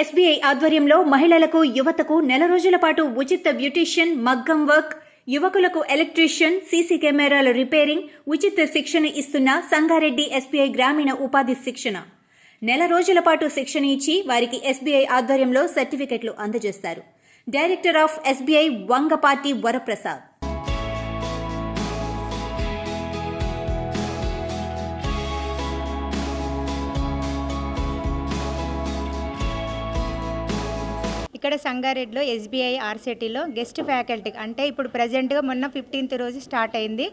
SBI ఆధ్వర్యంలో మహిళలకు యువతకు నెల రోజుల పాటు ఉచిత బ్యూటీషియన్ మగ్గం వర్క్ యువకులకు ఎలక్ట్రీషియన్ సీసీ కెమెరాల రిపేరింగ్ ఉచిత శిక్షణ ఇస్తున్న సంగారెడ్డి ఎస్బీఐ గ్రామీణ ఉపాధి శిక్షణ. నెల రోజుల పాటు శిక్షణ ఇచ్చి వారికి ఎస్బీఐ ఆధ్వర్యంలో సర్టిఫికెట్లు అందజేస్తారు. Director of SBI Vangapati Varaprasad. ఇక్కడ సంగారెడ్డిలో ఎస్బీఐ ఆర్సిటీలో గెస్ట్ ఫ్యాకల్టీ. అంటే ఇప్పుడు ప్రజెంట్గా మొన్న ఫిఫ్టీన్త్ రోజు స్టార్ట్ అయింది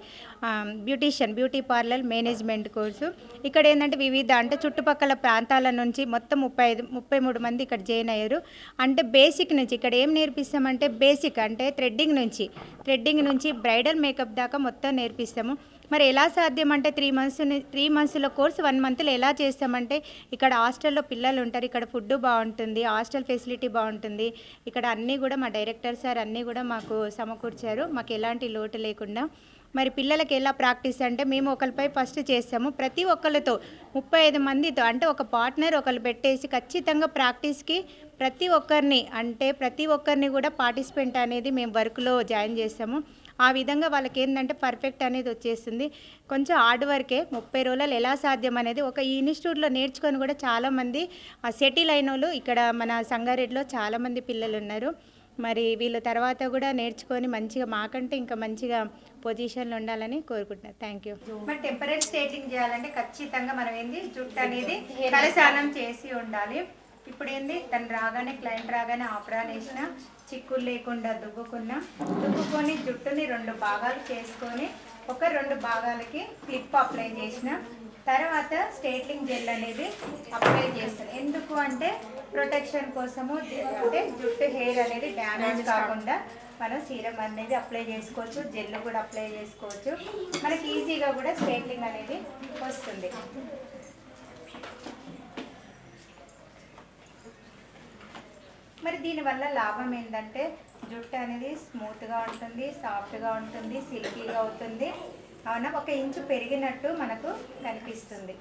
beautician beauty parlour management course. ఇక్కడ ఏంటంటే వివిధ అంటే చుట్టుపక్కల ప్రాంతాల నుంచి మొత్తం ముప్పై ఐదు ముప్పై మూడు మంది ఇక్కడ జాయిన్ అయ్యారు. అంటే బేసిక్ నుంచి ఇక్కడ ఏం నేర్పిస్తామంటే బేసిక్ అంటే థ్రెడ్డింగ్ నుంచి థ్రెడ్డింగ్ నుంచి బ్రైడల్ మేకప్ దాకా మొత్తం నేర్పిస్తాము. మరి ఎలా సాధ్యం అంటే త్రీ మంత్స్ త్రీ మంత్స్లో కోర్స్ వన్ మంత్లో ఎలా చేస్తామంటే ఇక్కడ హాస్టల్లో పిల్లలు ఉంటారు ఇక్కడ ఫుడ్ బాగుంటుంది హాస్టల్ ఫెసిలిటీ బాగుంటుంది. ఇక్కడ అన్నీ కూడా మా డైరెక్టర్ సార్ అన్నీ కూడా మాకు సమకూర్చారు. మాకు ఎలాంటి లోటు లేకుండా. మరి పిల్లలకి ఎలా ప్రాక్టీస్ అంటే మేము ఒకరిపై ఫస్ట్ చేస్తాము. ప్రతి ఒక్కరితో ముప్పై ఐదు మందితో అంటే ఒక పార్ట్నర్ ఒకరు పెట్టేసి ఖచ్చితంగా ప్రాక్టీస్కి ప్రతి ఒక్కరిని అంటే ప్రతి ఒక్కరిని కూడా పార్టిసిపెంట్ అనేది మేము వర్క్లో జాయిన్ చేస్తాము. ఆ విధంగా వాళ్ళకి ఏంటంటే పర్ఫెక్ట్ అనేది వచ్చేస్తుంది కొంచెం హార్డ్ వర్కే ముప్పై రోజులు ఎలా సాధ్యం అనేది ఒక ఈ ఇన్స్టిట్యూట్లో నేర్చుకొని కూడా చాలామంది సెటిల్ అయిన వాళ్ళు ఇక్కడ మన సంగారెడ్డిలో చాలామంది పిల్లలు ఉన్నారు. మరి వీళ్ళు తర్వాత కూడా నేర్చుకొని మంచిగా మాకంటే ఇంకా మంచిగా పొజిషన్లో ఉండాలని కోరుకుంటున్నాను థ్యాంక్ యూ మరి టెంపరీ స్టేటింగ్ చేయాలంటే ఖచ్చితంగా మనం ఏంది జుట్టు అనేది తలస్నానం చేసి ఉండాలి. ఇప్పుడు ఏంది తను రాగానే క్లయింట్ రాగానే ఆపరాన్ వేసిన చిక్కులు లేకుండా దువ్వుకున్నా దువ్వుకొని జుట్టుని రెండు భాగాలు చేసుకొని ఒక రెండు భాగాలకి క్లిప్ అప్లై చేసిన తర్వాత స్టేట్లింగ్ జెల్ అనేది అప్లై చేస్తాను ఎందుకు అంటే ప్రొటెక్షన్ కోసము అంటే జుట్టు హెయిర్ అనేది డ్యామేజ్ కాకుండా. మనం సీరం అనేది అప్లై చేసుకోవచ్చు జెల్ కూడా అప్లై చేసుకోవచ్చు. మనకి ఈజీగా కూడా స్టేట్లింగ్ అనేది వస్తుంది. మరి దీనివల్ల లాభం ఏంటంటే జుట్టు అనేది స్మూత్గా ఉంటుంది సాఫ్ట్గా ఉంటుంది సిల్కీగా అవుతుంది. అవునా? ఒక ఇంచు పెరిగినట్టు మనకు కనిపిస్తుంది.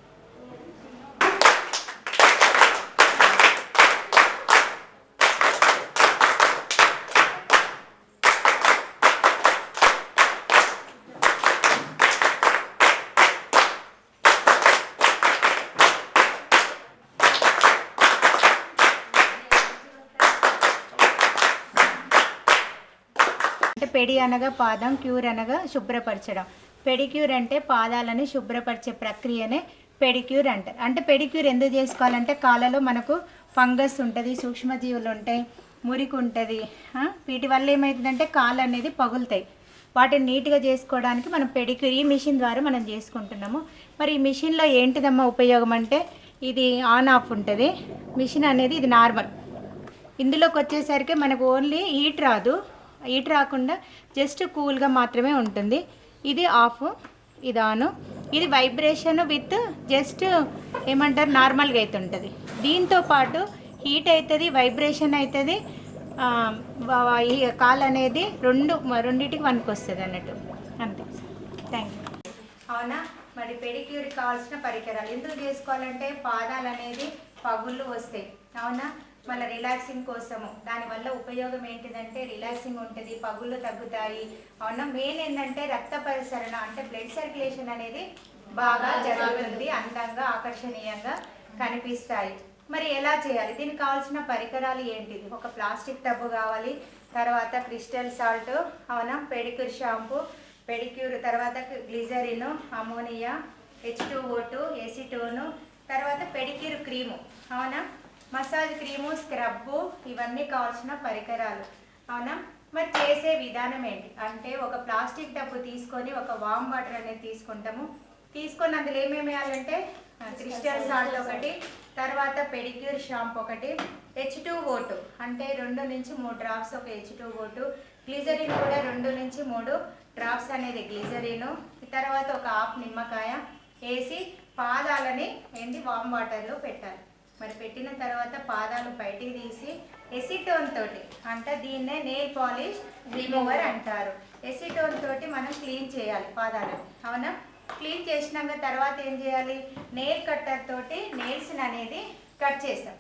పెడి అనగా పాదం క్యూర్ అనగా శుభ్రపరచడం. పెడిక్యూర్ అంటే పాదాలని శుభ్రపరిచే ప్రక్రియనే పెడిక్యూర్ అంటారు. అంటే పెడిక్యూర్ ఎందుకు చేసుకోవాలంటే కాళ్ళలో మనకు ఫంగస్ ఉంటుంది సూక్ష్మజీవులు ఉంటాయి మురికి ఉంటుంది వీటి వల్ల ఏమవుతుందంటే కాళ్ళు అనేది పగులుతాయి. వాటిని నీట్గా చేసుకోవడానికి మనం పెడిక్యూర్ ఈ మిషన్ ద్వారా మనం చేసుకుంటున్నాము. మరి ఈ మిషన్లో ఏంటిదమ్మా ఉపయోగం అంటే ఇది ఆన్ ఆఫ్ ఉంటుంది. మిషన్ అనేది ఇది నార్మల్. ఇందులోకి వచ్చేసరికి మనకు ఓన్లీ హీట్ రాదు. హీట్ రాకుండా జస్ట్ కూల్గా మాత్రమే ఉంటుంది. ఇది ఆఫ్ ఇది ఆన్. ఇది వైబ్రేషన్ విత్ జస్ట్ ఏమంటారు నార్మల్గా అయితే ఉంటుంది దీంతో పాటు హీట్ అవుతుంది వైబ్రేషన్ అవుతుంది ఈ కాల్ అనేది రెండు రెండింటికి వనికి వస్తుంది అన్నట్టు. అంతే. థ్యాంక్ యూ అవునా? మరి పెడిక్యూర్ కావాల్సిన పరికరాలు ఎందుకు చేసుకోవాలంటే పాదాలు అనేది పగుళ్ళు వస్తాయి. అవునా? మళ్ళీ రిలాక్సింగ్ కోసము. దానివల్ల ఉపయోగం ఏంటిదంటే రిలాక్సింగ్ ఉంటుంది పగుళ్ళు తగ్గుతాయి. అవునా మెయిన్ ఏంటంటే రక్త పరిసరణ అంటే బ్లడ్ సర్క్యులేషన్ అనేది బాగా జరుగుతుంది అందంగా ఆకర్షణీయంగా కనిపిస్తాయి. మరి ఎలా చేయాలి? దీనికి కావాల్సిన పరికరాలు ఏంటిది ఒక ప్లాస్టిక్ టబ్బు కావాలి తర్వాత క్రిస్టల్ సాల్ట్ అవునా? పెడిక్యూర్ షాంపూ పెడిక్యూర్ తర్వాత glycerine ammonia H two O two acetone తర్వాత పెడిక్యూర్ క్రీము అవునా? మసాజ్ క్రీము స్క్రబ్బు ఇవన్నీ కావాల్సిన పరికరాలు. అవునా? మరి చేసే విధానం ఏంటి? అంటే ఒక ప్లాస్టిక్ డబ్బు తీసుకొని ఒక వామ్ వాటర్ అనేది తీసుకుంటాము. తీసుకొని అందులో ఏమేమి వేయాలంటే క్రిస్టల్ సాల్ట్ ఒకటి తర్వాత పెడిక్యూర్ షాంపూ ఒకటి హెచ్ టూ ఓటు అంటే రెండు నుంచి మూడు డ్రాప్స్ ఒక హెచ్ టూ ఓటు గ్లిజరిన్ కూడా రెండు నుంచి మూడు డ్రాప్స్ అనేది గ్లిజరిన్ తర్వాత ఒక హాఫ్ నిమ్మకాయ వేసి పాదాలని ఏంది? వామ్ వాటర్లో పెట్టాలి. మరి పెట్టిన తర్వాత పాదాలు బయటికి తీసి ఎసిటోన్ తోటి అంటే దీన్నే నెయిల్ పాలిష్ రిమూవర్ అంటారు. ఎసిటోన్ తోటి మనం క్లీన్ చేయాలి పాదాలను అవునా? క్లీన్ చేసినాక తర్వాత ఏం చేయాలి? నెయిల్ కట్టర్ తోటి నెయిల్స్ అనేది కట్ చేస్తాం.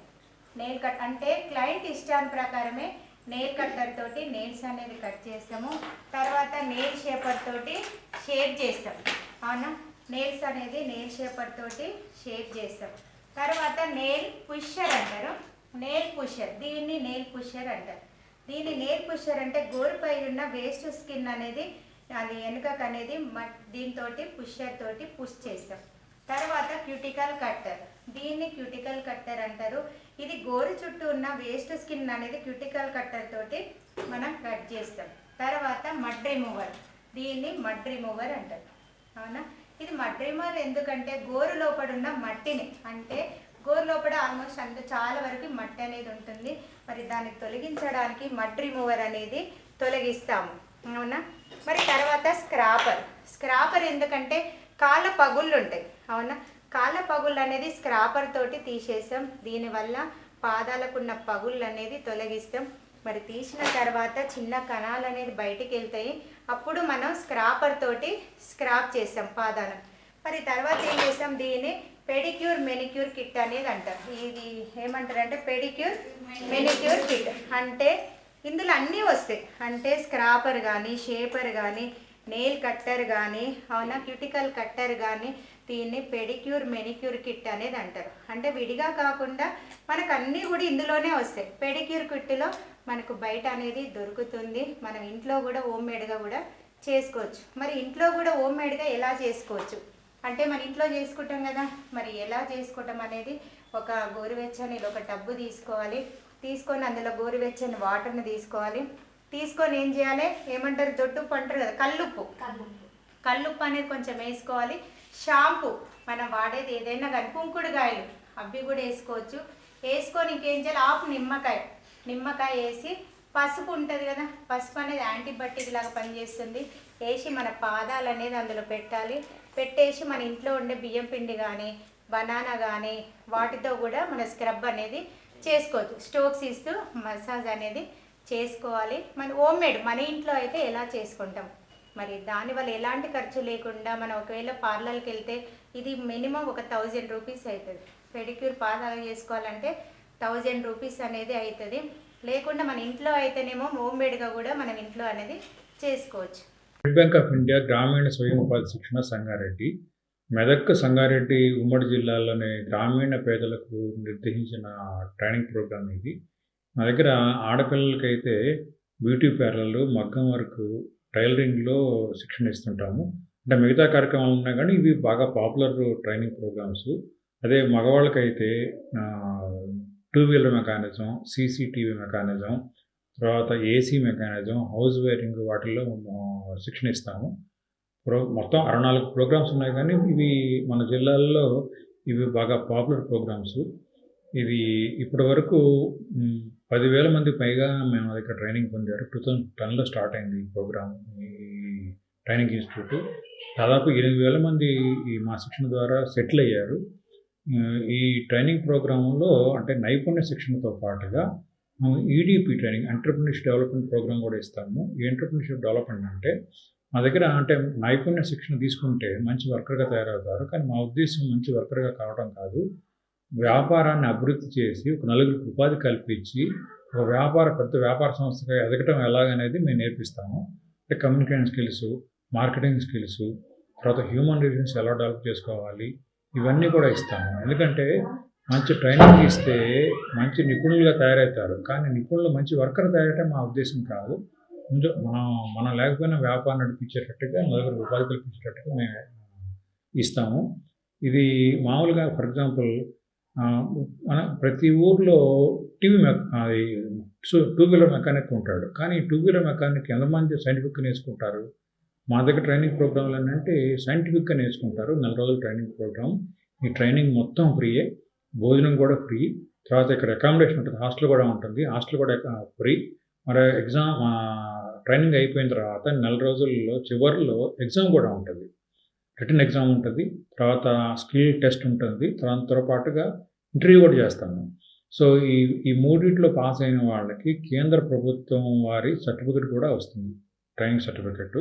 నెయిల్ కట్ అంటే క్లయింట్ ఇష్టాన్ని ప్రకారమే నెయిల్ కట్టర్ తోటి నెయిల్స్ అనేది కట్ చేస్తాము. తర్వాత నెయిల్ షేపర్ తోటి షేప్ చేస్తాం. అవునా? నెయిల్స్ అనేది నెయిల్ షేపర్ తోటి షేప్ చేస్తాం. తర్వాత నేల్ పుషర్ అంటారు. నేల్ పుషర్ దీన్ని నేల్ పుషర్ అంటారు. దీన్ని నేల్ పుషర్ అంటే గోరుపై ఉన్న వేస్ట్ స్కిన్ అనేది అది వెనుకకు అనేది దీంతో పుషర్ తోటి పుష్ చేస్తాం. తర్వాత క్యూటికల్ కట్టర్ దీన్ని క్యూటికల్ కట్టర్ అంటారు. ఇది గోరు చుట్టూ ఉన్న వేస్ట్ స్కిన్ అనేది క్యూటికల్ కట్టర్ తోటి మనం కట్ చేస్తాం. తర్వాత మడ్ రిమూవర్ దీన్ని మడ్ రిమూవర్ అంటారు. అవునా? ఇది మడ్రిమర్ ఎందుకంటే గోరు లోపల ఉన్న మట్టిని. అంటే గోరు లోపల ఆల్మోస్ట్ అంత చాలా వరకు మట్టి అనేది ఉంటుంది. మరి దాన్ని తొలగించడానికి మడ్ రిమూవర్ అనేది తొలగిస్తాము. అవునా? మరి తర్వాత స్క్రాపర్ స్క్రాపర్ ఎందుకంటే కాళ్ళ పగుళ్ళు ఉంటాయి. అవునా? కాళ్ళ పగుళ్ళు అనేది స్క్రాపర్ తోటి తీసేసాం. దీనివల్ల పాదాలకున్న పగుళ్ళు అనేది తొలగిస్తాం. మరి తీసిన తర్వాత చిన్న కణాలు అనేది బయటికి వెళ్తాయి. అప్పుడు మనం స్క్రాపర్ తోటి స్క్రాప్ చేస్తాం పాదాలను మరి తర్వాత ఏం చేస్తాం దీన్ని పెడిక్యూర్ మెనిక్యూర్ కిట్ అనేది అంటారు. ఇది ఏమంటారు అంటే పెడిక్యూర్ మెనిక్యూర్ కిట్ అంటే ఇందులో అన్నీ వస్తాయి. అంటే స్క్రాపర్ కానీ షేపర్ కానీ నెయిల్ కట్టర్ కానీ అవునా? క్యూటికల్ కట్టర్ కానీ దీన్ని పెడిక్యూర్ మెనిక్యూర్ కిట్ అనేది అంటారు. అంటే విడిగా కాకుండా మనకు అన్నీ కూడా ఇందులోనే వస్తాయి. పెడిక్యూర్ కిట్లో మనకు బయట అనేది దొరుకుతుంది. మనం ఇంట్లో కూడా హోమ్ మేడ్గా కూడా చేసుకోవచ్చు. మరి ఇంట్లో కూడా హోమ్ మేడ్గా ఎలా చేసుకోవచ్చు? అంటే మన ఇంట్లో చేసుకుంటాం కదా మరి ఎలా చేసుకోవటం అనేది ఒక గోరువెచ్చని ఒక టబ్బు తీసుకోవాలి. తీసుకొని అందులో గోరువెచ్చని వాటర్ని తీసుకోవాలి. తీసుకొని ఏం చేయాలి? ఏమంటారు? దొడ్డుప్పు అంటారు కదా కల్లుప్పు. కల్లుప్పు. అనేది కొంచెం వేసుకోవాలి. షాంపూ మనం వాడేది ఏదైనా కానీ కుంకుడుకాయలు అవి కూడా వేసుకోవచ్చు. వేసుకొని ఇంకేం చేయాలి? ఆపు నిమ్మకాయ. నిమ్మకాయ వేసి పసుపు ఉంటుంది కదా పసుపు అనేది యాంటీబయాటిక్ లాగా పనిచేస్తుంది. వేసి మన పాదాలు అనేది అందులో పెట్టాలి. పెట్టేసి మన ఇంట్లో ఉండే బియ్యం పిండి కానీ బనానా కానీ వాటితో కూడా మన స్క్రబ్ అనేది చేసుకోవచ్చు. స్టోక్స్ ఇస్తూ మసాజ్ అనేది చేసుకోవాలి. మన హోమ్ మేడ్ మన ఇంట్లో అయితే ఎలా చేసుకుంటాం? మరి దానివల్ల ఎలాంటి ఖర్చు లేకుండా మనం ఒకవేళ పార్లర్కి వెళ్తే ఇది మినిమం ఒక థౌజండ్ రూపీస్ అవుతుంది. పెడిక్యూర్ పాదాలు చేసుకోవాలంటే థౌజండ్ రూపీస్ అనేది అవుతుంది లేకుండా మన ఇంట్లో అయితేనేమో హోమ్ మేడ్గా కూడా మనం ఇంట్లో అనేది చేసుకోవచ్చు. స్టేట్ బ్యాంక్ ఆఫ్ ఇండియా గ్రామీణ స్వయం ఉపాధి శిక్షణ సంగారెడ్డి. మెదక్ సంగారెడ్డి ఉమ్మడి జిల్లాలోని గ్రామీణ పేదలకు నిర్దేశించిన ట్రైనింగ్ ప్రోగ్రామ్ ఇది. మా దగ్గర ఆడపిల్లలకైతే బ్యూటీ పార్లర్లు మగ్గం వర్క్ టైలరింగ్లో శిక్షణ ఇస్తుంటాము. అంటే మిగతా కార్యక్రమాలు ఉన్నా కానీ ఇవి బాగా పాపులర్ ట్రైనింగ్ ప్రోగ్రామ్స్. అదే మగవాళ్ళకైతే two wheeler mechanism CCTV mechanism తర్వాత ఏసీ మెకానిజం హౌస్ వైరింగ్ వాటిల్లో శిక్షణ ఇస్తాము. ప్రో మొత్తం అరవై నాలుగు ప్రోగ్రామ్స్ ఉన్నాయి కానీ ఇవి మన జిల్లాల్లో ఇవి బాగా పాపులర్ ప్రోగ్రామ్స్. ఇది ఇప్పటి వరకు పదివేల మంది పైగా మేము దగ్గర ట్రైనింగ్ పొందారు. టూ థౌజండ్ టెన్లో స్టార్ట్ అయింది ఈ ప్రోగ్రామ్ ఈ ట్రైనింగ్ ఇన్స్టిట్యూట్. దాదాపు ఎనిమిది వేల మంది ఈ మా శిక్షణ ద్వారా సెటిల్ అయ్యారు. ఈ ట్రైనింగ్ ప్రోగ్రాంలో అంటే నైపుణ్య శిక్షణతో పాటుగా EDP training entrepreneurship development programme కూడా ఇస్తాము. ఈ ఎంటర్ప్రినర్షిప్ డెవలప్మెంట్ అంటే మా దగ్గర అంటే నైపుణ్య శిక్షణ తీసుకుంటే మంచి వర్కర్గా తయారవుతారు. కానీ మా ఉద్దేశం మంచి వర్కర్గా కావడం కాదు. వ్యాపారాన్ని అభివృద్ధి చేసి ఒక నలుగురికి ఉపాధి కల్పించి ఒక వ్యాపార పెద్ద వ్యాపార సంస్థగా ఎదగటం ఎలాగనేది మేము నేర్పిస్తాము. అంటే కమ్యూనికేషన్ స్కిల్స్ మార్కెటింగ్ స్కిల్స్ తర్వాత హ్యూమన్ రిలేషన్స్ ఎలా డెవలప్ చేసుకోవాలి ఇవన్నీ కూడా ఇస్తాము. ఎందుకంటే మంచి ట్రైనింగ్ ఇస్తే మంచి నిపుణులుగా తయారవుతారు. కానీ నిపుణులు మంచి వర్కర్ తయారవటం మా ఉద్దేశం కాదు. ముందు మనం మనం లేకపోయినా వ్యాపారం నడిపించేటట్టుగా నలుగురు ఉపాధి కల్పించేటట్టుగా మేము ఇస్తాము. ఇది మామూలుగా ఫర్ ఎగ్జాంపుల్ మన ప్రతి ఊర్లో TV mech two wheeler mechanic ఉంటాడు. కానీ టూ వీలర్ మెకానిక్ ఎంతమంది సైంటిఫిక్ నేర్చుకుంటారు మా దగ్గర ట్రైనింగ్ ప్రోగ్రాంలు ఏంటంటే సైంటిఫిక్గా నేర్చుకుంటారు నెల రోజుల ట్రైనింగ్ ప్రోగ్రామ్ ఈ ట్రైనింగ్ మొత్తం ఫ్రీయే భోజనం కూడా ఫ్రీ తర్వాత ఇక్కడ అకామిడేషన్ ఉంటుంది. హాస్టల్ కూడా ఉంటుంది. హాస్టల్ కూడా ఫ్రీ మరి ఎగ్జామ్ ట్రైనింగ్ అయిపోయిన తర్వాత నెల రోజుల్లో చివరిలో ఎగ్జామ్ కూడా ఉంటుంది. రిటర్న్ ఎగ్జామ్ ఉంటుంది. తర్వాత స్కిల్ టెస్ట్ ఉంటుంది. దాంతో పాటుగా ఇంటర్వ్యూ కూడా చేస్తాము. సో ఈ ఈ మూడిట్లో పాస్ అయిన వాళ్ళకి కేంద్ర ప్రభుత్వం వారి సర్టిఫికెట్ కూడా వస్తుంది. ట్రైనింగ్ సర్టిఫికెట్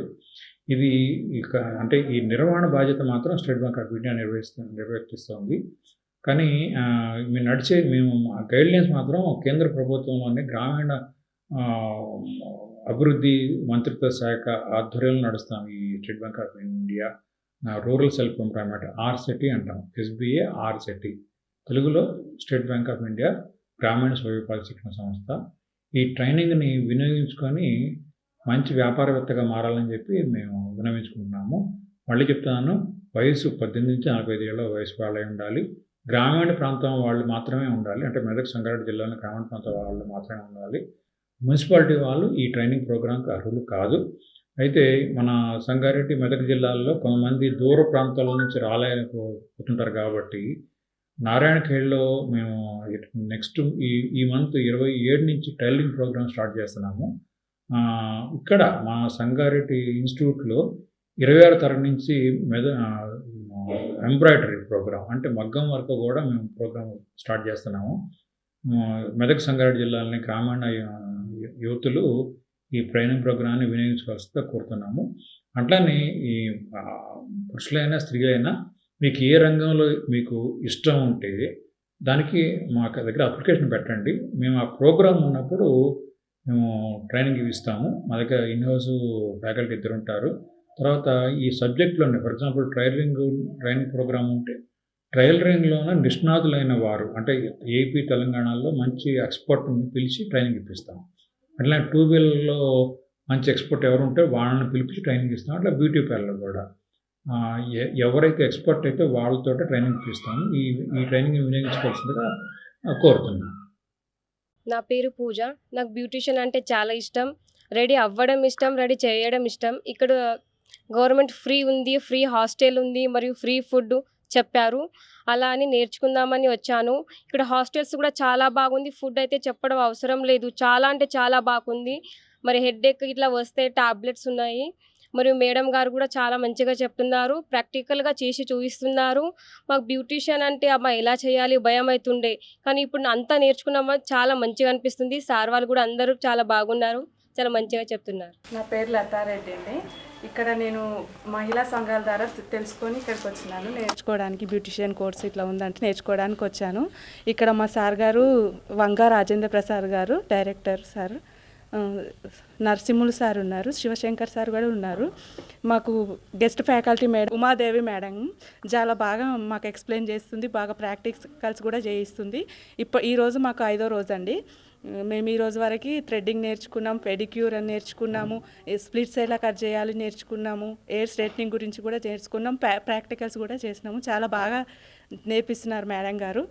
ఇది ఇక అంటే ఈ నిర్వహణ బాధ్యత మాత్రం స్టేట్ బ్యాంక్ ఆఫ్ ఇండియా నిర్వహిస్తూ నిర్వర్తిస్తుంది. కానీ మేము నడిచే మేము గైడ్లైన్స్ మాత్రం కేంద్ర ప్రభుత్వంలోని గ్రామీణ అభివృద్ధి మంత్రిత్వ శాఖ ఆధ్వర్యంలో నడుస్తాం ఈ State Bank of India. Rural self employment RSETI అంటాం. SBA RSETI. తెలుగులో స్టేట్ బ్యాంక్ ఆఫ్ ఇండియా గ్రామీణ స్వయం శిక్షణ సంస్థ. ఈ ట్రైనింగ్ని వినియోగించుకొని మంచి వ్యాపారవేత్తగా మారాలని చెప్పి మేము వినవించుకుంటున్నాము మళ్ళీ చెప్తున్నాను వయసు పద్దెనిమిది నుంచి నలభై ఐదు ఏళ్ళ వయసు వాళ్ళే ఉండాలి. గ్రామీణ ప్రాంతం వాళ్ళు మాత్రమే ఉండాలి. అంటే మెదక్ సంగారెడ్డి జిల్లాలో గ్రామీణ ప్రాంతం వాళ్ళు మాత్రమే ఉండాలి. మున్సిపాలిటీ వాళ్ళు ఈ ట్రైనింగ్ ప్రోగ్రాంకి అర్హులు కాదు. అయితే మన సంగారెడ్డి మెదక్ జిల్లాల్లో కొంతమంది దూర ప్రాంతాల నుంచి రాలేకపోతుంటారు కాబట్టి నారాయణఖేడ్లో మేము నెక్స్ట్ ఈ ఈ మంత్ ఇరవై ఏడు నుంచి టైలరింగ్ ప్రోగ్రామ్ స్టార్ట్ చేస్తున్నాము. ఇక్కడ మా సంగారెడ్డి ఇన్స్టిట్యూట్లో ఇరవై ఆరు తరగతి నుంచి మెద ఎంబ్రాయిడరీ ప్రోగ్రామ్ అంటే మగ్గం వరకు కూడా మేము ప్రోగ్రామ్ స్టార్ట్ చేస్తున్నాము. మెదక్ సంగారెడ్డి జిల్లాలోని గ్రామీణ యువతులు ఈ ట్రైనింగ్ ప్రోగ్రాన్ని వినియోగించుకోవాల్సిందిగా కోరుతున్నాము. అట్లానే ఈ పురుషులైనా స్త్రీలైనా మీకు ఏ రంగంలో మీకు ఇష్టం ఉంటే దానికి మా దగ్గర అప్లికేషన్ పెట్టండి. మేము ఆ ప్రోగ్రామ్ ఉన్నప్పుడు మేము ట్రైనింగ్ ఇస్తాము. మా దగ్గర ఇన్హౌస్ ఫ్యాకల్టీ ఇద్దరు ఉంటారు. తర్వాత ఈ సబ్జెక్ట్లోనే for example tailoring training programme ఉంటే ట్రైలరింగ్లోనే నిష్ణాతులైన వారు అంటే ఏపీ తెలంగాణలో మంచి ఎక్స్పర్ట్ని పిలిచి ట్రైనింగ్ ఇప్పిస్తాం అట్లా టూ వీలర్లో మంచి ఎక్స్పర్ట్ ఎవరు ఉంటే వాళ్ళని పిలిపించి ట్రైనింగ్ ఇస్తాం అట్లా బ్యూటీ పార్లర్ కూడా. ఎవరైతే ఎక్స్పర్ట్ అయితే వాళ్ళతో ట్రైనింగ్ ఇప్పిస్తాము. ఈ ఈ ట్రైనింగ్ వినియోగించుకోవాల్సిందిగా కోరుతున్నాను నా పేరు పూజ. నాకు బ్యూటిషియన్ అంటే చాలా ఇష్టం. రెడీ అవ్వడం ఇష్టం రెడీ చేయడం ఇష్టం. ఇక్కడ గవర్నమెంట్ ఫ్రీ ఉంది ఫ్రీ హాస్టల్ ఉంది మరియు ఫ్రీ ఫుడ్ చెప్పారు. అలా అని నేర్చుకుందామని వచ్చాను. ఇక్కడ హాస్టల్స్ కూడా చాలా బాగుంది. ఫుడ్ అయితే చెప్పడం అవసరం లేదు. చాలా అంటే చాలా బాగుంది. మరి హెడ్ ఎక్ ఇట్లా వస్తే టాబ్లెట్స్ ఉన్నాయి. మరియు మేడం గారు కూడా చాలా మంచిగా చెప్తున్నారు. ప్రాక్టికల్గా చేసి చూపిస్తున్నారు. మాకు బ్యూటీషియన్ అంటే అమ్మ ఎలా చేయాలి? భయం అవుతుండే కానీ ఇప్పుడు అంతా నేర్చుకున్నామా చాలా మంచిగా అనిపిస్తుంది. సార్ వాళ్ళు కూడా అందరూ చాలా బాగున్నారు. చాలా మంచిగా చెప్తున్నారు. నా పేరు లతారెడ్డి అండి. ఇక్కడ నేను మహిళా సంఘాల ద్వారా తెలుసుకొని ఇక్కడికి వచ్చినాను. నేర్చుకోవడానికి బ్యూటిషియన్ కోర్స్ ఇట్లా ఉందంటే నేర్చుకోవడానికి వచ్చాను. ఇక్కడ మా సార్ గారు వంగా రాజేంద్ర ప్రసాద్ గారు డైరెక్టర్ సార్. నరసింహులు సార్ ఉన్నారు శివశంకర్ సార్ కూడా ఉన్నారు. మాకు guest faculty madam Umadevi madam చాలా బాగా మాకు ఎక్స్ప్లెయిన్ చేస్తుంది బాగా ప్రాక్టికల్స్ కూడా చేయిస్తుంది. ఇప్ప ఈరోజు మాకు ఐదో రోజు అండి మేము ఈ రోజు వరకు థ్రెడ్డింగ్ నేర్చుకున్నాం పెడిక్యూర్ అని నేర్చుకున్నాము స్ప్లిట్స్ ఎలా కట్ చేయాలి నేర్చుకున్నాము ఎయిర్ స్ట్రైట్నింగ్ గురించి కూడా నేర్చుకున్నాం ప్రా ప్రాక్టికల్స్ కూడా చేసినాము. చాలా బాగా నేర్పిస్తున్నారు మేడం గారు.